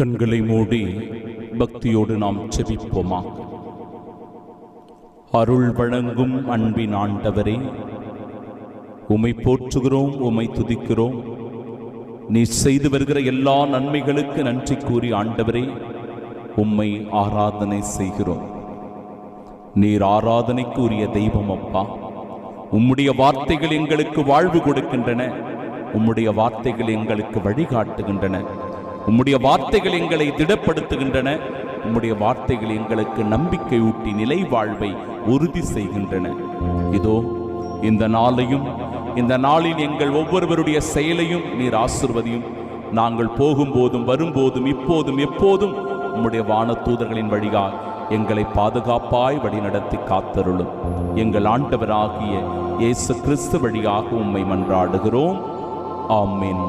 கண்களை மூடி பக்தியோடு நாம் செபிப்போமா? அருள் வழங்கும் அன்பின் ஆண்டவரே உம்மை போற்றுகிறோம் உம்மை துதிக்கிறோம். நீ செய்து வருகிற எல்லா நன்மைகளுக்கு நன்றி கூறி ஆண்டவரே உம்மை ஆராதனை செய்கிறோம். நீர் ஆராதனைக்கு உரிய தெய்வம் அப்பா உம்முடைய வார்த்தைகள் எங்களுக்கு வாழ்வு கொடுக்கின்றன உம்முடைய வார்த்தைகள் எங்களுக்கு வழிகாட்டுகின்றன. உம்முடைய வார்த்தைகள் எங்களை திடப்படுத்துகின்றன. உம்முடைய வார்த்தைகள் எங்களுக்கு நம்பிக்கை ஊட்டி நிலை வாழ்வை உறுதி செய்கின்றன. இதோ இந்த நாளையும் இந்த நாளில் எங்கள் ஒவ்வொருவருடைய செயலையும் நீர் ஆசிர்வதியும். நாங்கள் போகும்போதும் வரும்போதும் இப்போதும் எப்போதும் உம்முடைய வானத்தூதர்களின் வழியால் எங்களை பாதுகாப்பாய் வழிநடத்தி காத்தருளும். எங்கள் ஆண்டவராகிய இயேசு கிறிஸ்து வழியாக உம்மை மன்றாடுகிறோம். ஆமீன்.